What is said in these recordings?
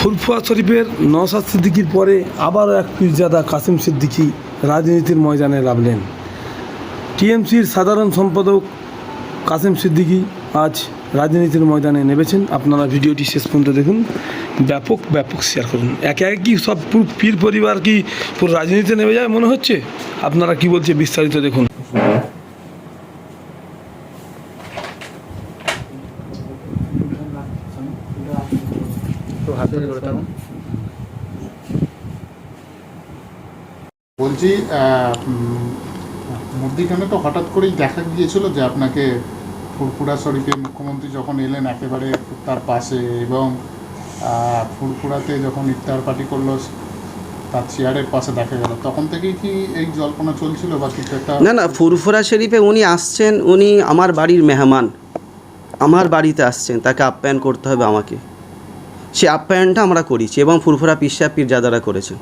ফুলফুয়া শরীফের নওশাদ সিদ্দিকির পরে আবারও এক পীরজাদা কাসিম সিদ্দিকি রাজনীতির ময়দানে নামলেন। টিএমসির সাধারণ সম্পাদক কাসিম সিদ্দিকি আজ রাজনীতির ময়দানে নেমেছেন। আপনারা ভিডিওটি শেষ পর্যন্ত দেখুন। ব্যাপক ব্যাপক শেয়ার করুন। একে একে কি সব পুরো পীর পরিবার কি পুরো রাজনীতিতে নেমে যায় মনে হচ্ছে? আপনারা কি বলছে বিস্তারিত দেখুন। বলছি মধ্যিখানে তো হঠাৎ করেই দেখা গিয়েছিল যে আপনাকে ফুরফুরা শরীফের মুখ্যমন্ত্রী যখন এলেন একেবারে তার পাশে এবং ফুরফুরাতে যখন ইফতার পার্টি করল, তার চেয়ারের পাশে দেখা গেল। তখন থেকেই কি এই জল্পনা চলছিল বা কিছু একটা? না না, ফুরফুরা শরীফে উনি আসছেন, উনি আমার বাড়ির মেহমান। আমার বাড়িতে আসছেন, তাকে আপ্যায়ন করতে হবে আমাকে। সে আপ্যায়নটা আমরা করেছি এবং ফুরফুরা পিসা পীরজাদারা করেছে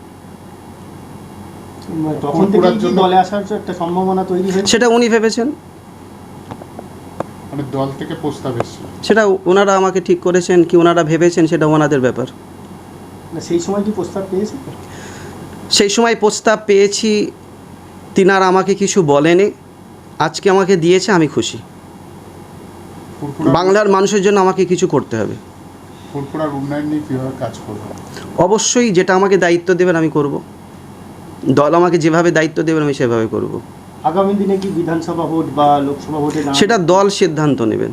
তখন থেকে কি জন্য- দলে আসার একটা সম্ভাবনা তৈরি হয়েছে? সেটা উনি ভেবেছেন। মানে দল থেকে প্রস্তাব এসেছিল। সেটা ওনারা আমাকে ঠিক করেছেন কি ওনারা ভেবেছেন সেটা ওনাদের ব্যাপার। না, সেই সময় কি প্রস্তাব পেয়েছে সেই সময় প্রস্তাব পেয়েছি তিনারা আমাকে কিছু বলেনি। আজকে আমাকে দিয়েছে আমি খুশি। বাংলার মানুষের জন্য আমাকে কিছু করতে হবে। ফুরফুরার উন্নয়ন নিয়ে কীভাবে কাজ করবে? অবশ্যই যেটা আমাকে দায়িত্ব দেবেন আমি করব। দল আমাকে যেভাবে দায়িত্ব দেবেন আমি সেভাবে করব। আগামী দিনে কি বিধানসভা ভোট বা লোকসভা ভোটে সেটা দল সিদ্ধান্ত নেবেন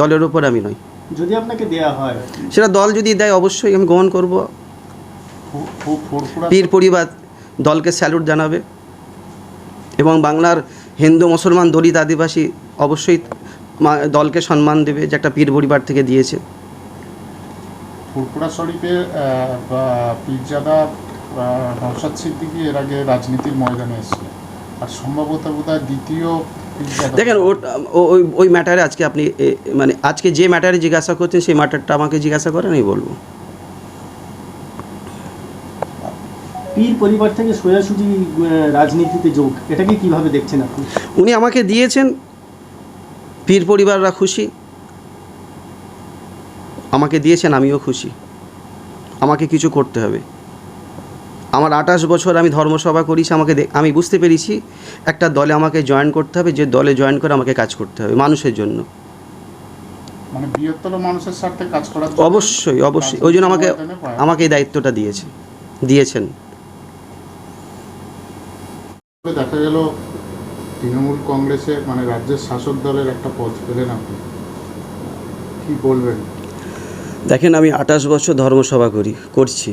দলের ওপর আমি নই। যদি আপনাকে দেয়া হয় সেটা দল যদি দেয় অবশ্যই আমি গ্রহণ করব। পীর পরিবার দলকে স্যালুট জানাবে এবং বাংলার হিন্দু মুসলমান দলিত আদিবাসী অবশ্যই দলকে সম্মান দেবে যে একটা পীর পরিবার থেকে দিয়েছে। ফুরফুরা বা পীরজাদা নওশাদ সিদ্দিকি এর আগে রাজনীতির ময়দানে এসেছিলেন আর সম্ভবত বোধহয় দ্বিতীয় দেখেন ওই ওই ম্যাটারে আজকে আপনি মানে আজকে যে ম্যাটারে জিজ্ঞাসা করছেন সেই ম্যাটারটা আমাকে জিজ্ঞাসা করেন আমি বলব। পীর পরিবার থেকে সোজাসুজি রাজনীতিতে যোগ এটাকে কীভাবে দেখছেন আপনি? উনি আমাকে দিয়েছেন পীর পরিবাররা খুশি। আমাকে দিয়েছেন আমিও খুশি। আমাকে কিছু করতে হবে। আমার আঠাশ বছর আমি ধর্মসভা করেছি আমাকে আমি বুঝতে পেরেছি একটা দলে আমাকে জয়েন করতে হবে যে দলে জয়েন করে আমাকে কাজ করতে হবে মানুষের জন্য। মানে বৃহত্তর মানুষের স্বার্থে কাজ জন্য অবশ্যই অবশ্যই। ওই জন্য আমাকে আমাকে এই দায়িত্বটা দিয়েছে দিয়েছেন। দেখা গেল তৃণমূল কংগ্রেসের মানে রাজ্যের শাসক দলের একটা পেলেন আপনি। কি বলবেন? দেখেন আমি আঠাশ বছর ধর্মসভা করি করছি।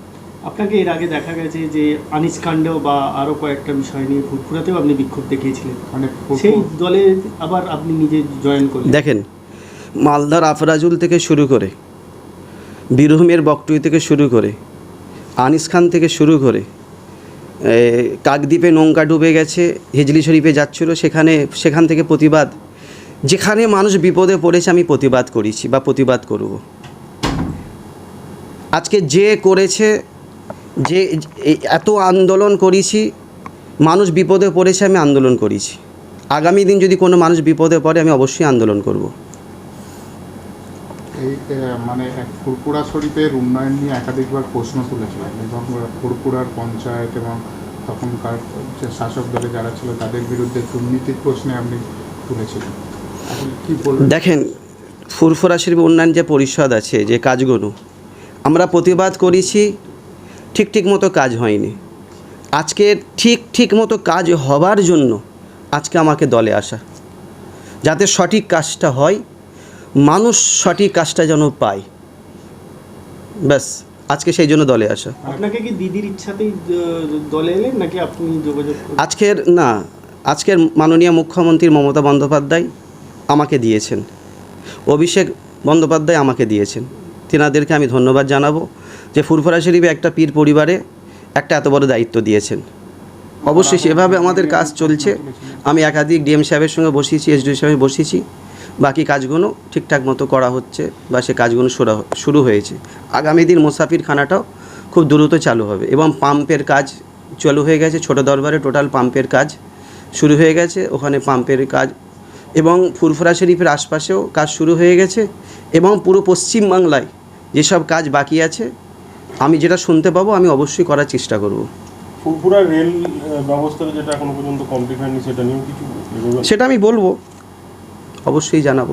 আপনাকে এর আগে দেখা গেছে যে আনিস কাণ্ডেও বা আরও কয়েকটা বিষয় নিয়ে ফুটফুরাতেও আপনি বিক্ষোভ দেখিয়েছিলেন। মানে সেই দলে আবার আপনি নিজে জয়েন করলেন। দেখেন মালদার আফরাজুল থেকে শুরু করে বীরভূমের বকটুই থেকে শুরু করে আনিস খান থেকে শুরু করে কাকদ্বীপে নৌকা ডুবে গেছে হিজলি শরীফে যাচ্ছিল সেখানে সেখান থেকে প্রতিবাদ। যেখানে মানুষ বিপদে পড়েছে আমি প্রতিবাদ করেছি বা প্রতিবাদ করব। আজকে যে করেছে যে এত আন্দোলন করেছি মানুষ বিপদে পড়েছে আমি আন্দোলন করেছি। আগামী দিন যদি কোনো মানুষ বিপদে পড়ে আমি অবশ্যই আন্দোলন করব। এই মানে ফুরপুরা শরীফের উন্নয়ন নিয়ে একাধিকবার প্রশ্ন তুলেছিলেন এবং ফুরপুরার পঞ্চায়েত এবং তখনকার যে শাসক দলে যারা ছিল তাদের বিরুদ্ধে দুর্নীতির প্রশ্নে আপনি তুলেছিলেন। দেখেন ফুরফুরা শরীফ উন্নয়ন যে পরিষদ আছে যে কাজগুলো আমরা প্রতিবাদ করেছি ঠিক ঠিক মতো কাজ হয়নি। আজকে ঠিক ঠিক মতো কাজ হবার জন্য আজকে আমাকে দলে আসা। যাতে সঠিক কাজটা হয় মানুষ সঠিক কাজটা যেন পায়। ব্যাস আজকে সেই জন্য দলে আসা। আপনাকে কি দিদির ইচ্ছাতেই দলে এলেন নাকি আপনি যোগাযোগ আজকের না আজকের মাননীয় মুখ্যমন্ত্রী মমতা বন্দ্যোপাধ্যায় আমাকে দিয়েছেন। অভিষেক বন্দ্যোপাধ্যায় আমাকে দিয়েছেন। তেনাদেরকে আমি ধন্যবাদ জানাব যে ফুরফুরা শরীফে একটা পীর পরিবারে একটা এত বড় দায়িত্ব দিয়েছেন। অবশ্যই সেভাবে আমাদের কাজ চলছে। আমি একাধিক ডিএম সাহেবের সঙ্গে বসিয়েছি এসডিও সাহেব বসিয়েছি বাকি কাজগুলো ঠিকঠাক মতো করা হচ্ছে বা সে কাজগুলো শুরু হয়েছে। আগামী দিন মুসাফির খানাটাও খুব দ্রুত চালু হবে এবং পাম্পের কাজ চালু হয়ে গেছে। ছোট দরবারে টোটাল পাম্পের কাজ শুরু হয়ে গেছে। ওখানে পাম্পের কাজ এবং ফুরফুরা শরীফের আশপাশেও কাজ শুরু হয়ে গেছে এবং পুরো পশ্চিমবাংলায় যেসব কাজ বাকি আছে আমি যেটা শুনতে পাবো আমি অবশ্যই করার চেষ্টা করব। ফুরফুরা রেল ব্যবস্থাটা যেটা এখনও পর্যন্ত কমপ্লিট হয়নি সেটা নিয়েও কিছু সেটা আমি বলব। অবশ্যই জানাব।